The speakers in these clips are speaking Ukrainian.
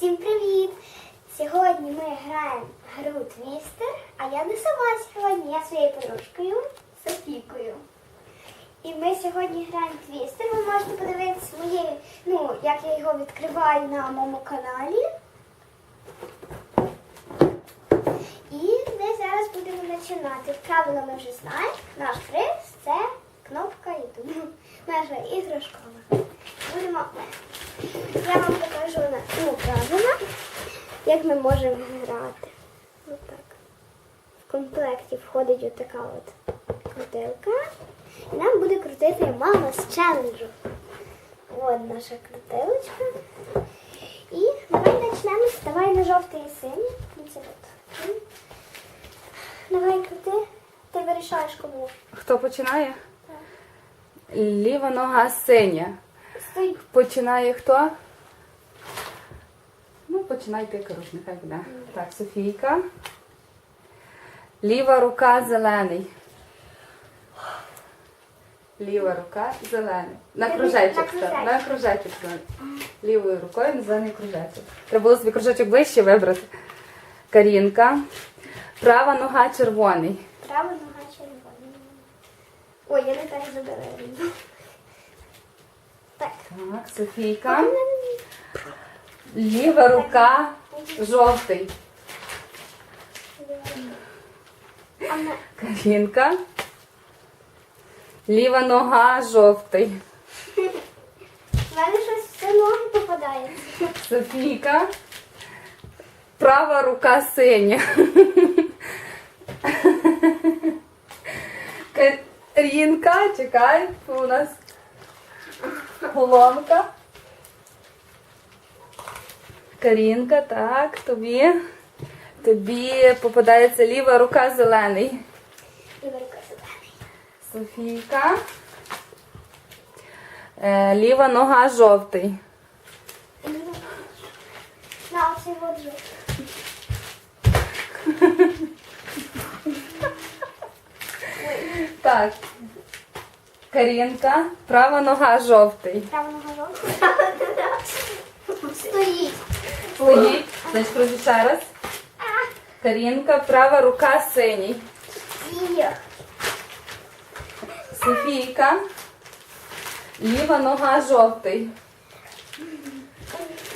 Всім привіт! Сьогодні ми граємо гру Твістер, а я не сама сьогодні, я своєю подружкою Софійкою. І ми сьогодні граємо Твістер. Ви можете подивитися моє, ну, як я його відкриваю на моєму каналі. І ми зараз будемо починати. Правила ми вже знаємо. Наш приз це кнопка YouTube. Наша іграшкова. Будемо. Я вам покажу на ну, правила, як ми можемо грати. Отак. В комплекті входить отака от крутилка. І нам буде крутити мама з челенджу. От наша крутилочка. І давай почнемо. Давай на жовтий і синій. Ну. Давай крути. Ти вирішаєш кому. Хто починає? Так. Ліва нога синя. Стой. Починає хто? Починай ти, Каруш, нехай буде. Так, Софійка. Ліва рука зелений. Ліва рука зелений. На кружечок став. На кружечок став. Лівою рукою на зелений кружечок. Треба було собі кружечок ближче вибрати. Карінка. Права нога червоний. Права нога червона. Ой, я не так забила. Так. Так, Софійка. Ліва рука жовтий. А на- Карінка. Ліва нога жовтий. В мене щось все ноги попадається. Софійка. Права рука синя. Карінка, чекай, у нас поломка. Карінка, так, тобі. Тобі попадається ліва рука зелений. І рука зелений. Софійка. Е, ліва нога жовтий. На оцей вот же. Так. Карінка. Права нога жовтий. Права нога жовта. Стоїть. Стоїть. Значить, крути ще раз. Карінка, права рука синій. Є. Софійка. Ліва нога жовтий.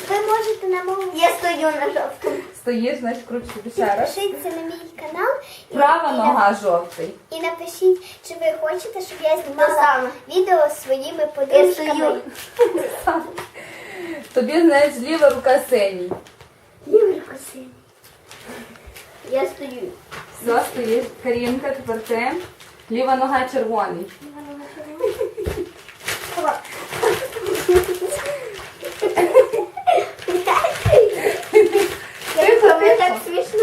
Ви можете на моєму... Я стою на жовтому. Стоїш, значить, собі ще раз. Підпишіться на мій канал. і- Права і нога жовтий. І напишіть, чи ви хочете, щоб я знімала відео зі своїми подружками. Тобі, знаєш, ліва рука синій. Юрка син. Я стою. Все, стоїш. Карінка, тепер ти. Ліва нога червоний. Я ви так смішно.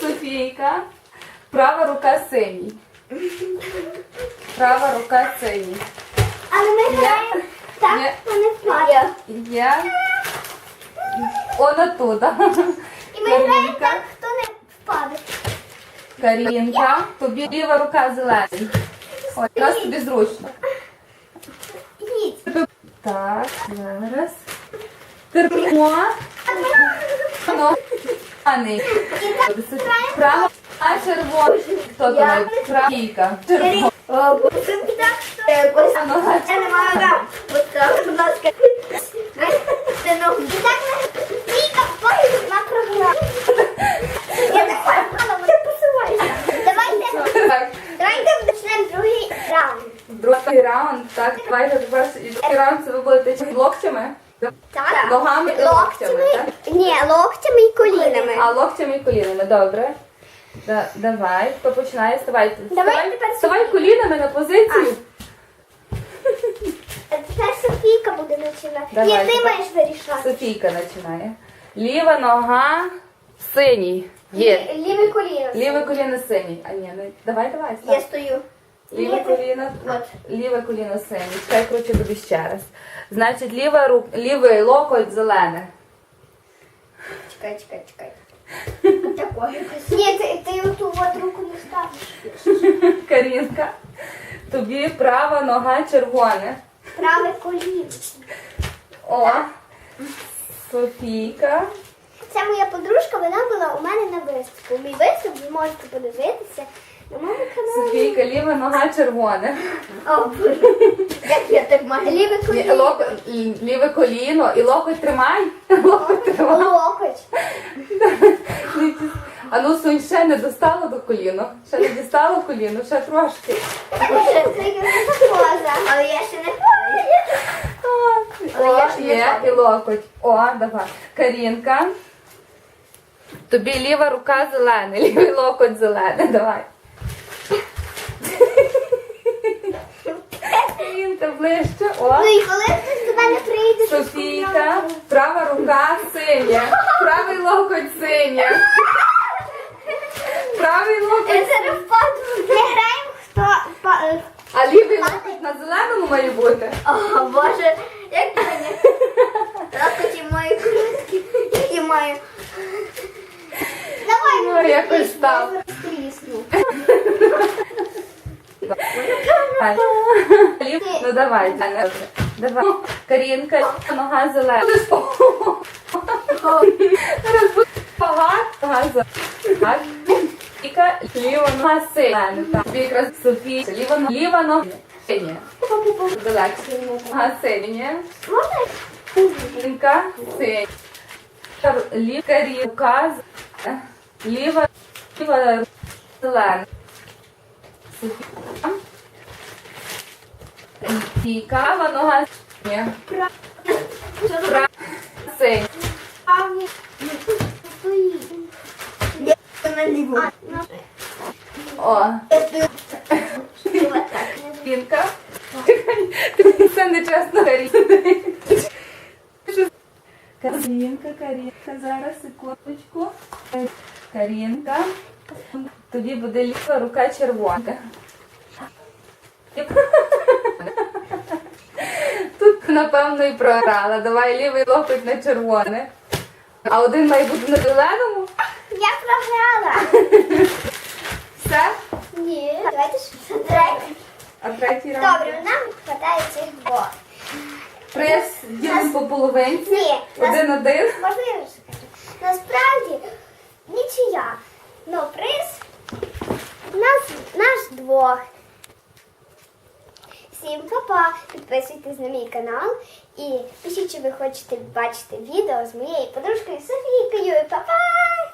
Софійка. Права рука синій. Права рука синій. Але ми граємо так, не впаде. Є. Вона тут. І ми граємо Карінка. так, хто не впаде. Карінка. Тобі ліва рука зелений. Ось, раз тобі зручно. Їдь. Так, зараз. Терпимо. Ну, Аний. Права а червоний. Хто там? Правійка. О, боже, так, Я не гам. Так, будь ласка. Це ногу. І так не Віка, впаде на програму. Я не знаю, вона не. Давайте, давайте почнемо другий раунд. Другий раунд. Так, давайте тепер і другий раунд це ви будете локтями? Так. Ногами і локтями, так? Ні, локтями і колінами. А локтями і колінами, добре. Да, давай, хто починає? Ставай. Давай тепер ставай колінами на позицію. Софійка буде починати. Давай, Ні, ти маєш вирішати. Софійка починає. Ліва нога синій. Є. Ліве коліно. Ліве коліно синій. А ні, не. Давай, давай. Я стою. Ліве коліно. От. Ліве коліно синій. Чекай, кручу тобі ще раз. Значить, ліва рук, лівий локоть зелене. Чекай, чекай, чекай. Такое. Ні, ти, ти оту от руку не ставиш. Карінка. Тобі права нога червона. Праве коліно. О, Софійка. Це моя подружка, вона була у мене на виступу. Мій виступ ви можете подивитися на моєму каналі. Софійка, ліва нога червона. О, Боже. Як я так маю? Ліве Лі- коліно. локо- Ліве коліно і локоть тримай. Локоть тримай. Локоть. А ну сунь ще не достало до коліна. Ще не дістало коліно, ще трошки. Це поза. Але я ще не О, є, і локоть. О, давай. Карінка. Тобі ліва рука зелена, лівий локоть зелений. Давай. Карінка ближче. О. Ну і коли хтось до мене прийде, то Софійка, права рука синя, правий локоть синя. Правий локоть. зараз впаду. Ми граємо, хто А лівий локоть на зеленому має бути. О, Боже, як мені. Локоті мої крутки. І маю. Давай, Ну, якось так. Давай. Ну давай, Таня. Давай. Карінка, нога зелена. Зараз буде багато. Нога зелена. Софійка, ліва нога синя. Так, тобі якраз Софія. Ліва нога. Ліва нога синя. Далеко. Нога синя. Синя. Ліва рука. Ліва, ліва зелена. Софія. Софійка, нога синя. Права синя. Правні. Стоїть. На ліву. О. Карінка. Тобі це не чесно, Карінка. Карінка, зараз, секундочку. Карінка. Тобі буде ліва рука червона. Тут, напевно, і програла. Давай лівий локоть на червоне. А один має бути на зеленому. Я програла. Все. Ні. Давайте ще третє. А третій раунд. Добре, нам хватає цих двох. Приз ділимо по половинці. Ні, нас- Один-один. Можна я вже скажу? Насправді нічия. Ну, приз нас, наш двох. Всім па-па! Підписуйтесь на мій канал і пишіть, чи ви хочете бачити відео з моєю подружкою Софійкою. Па-па!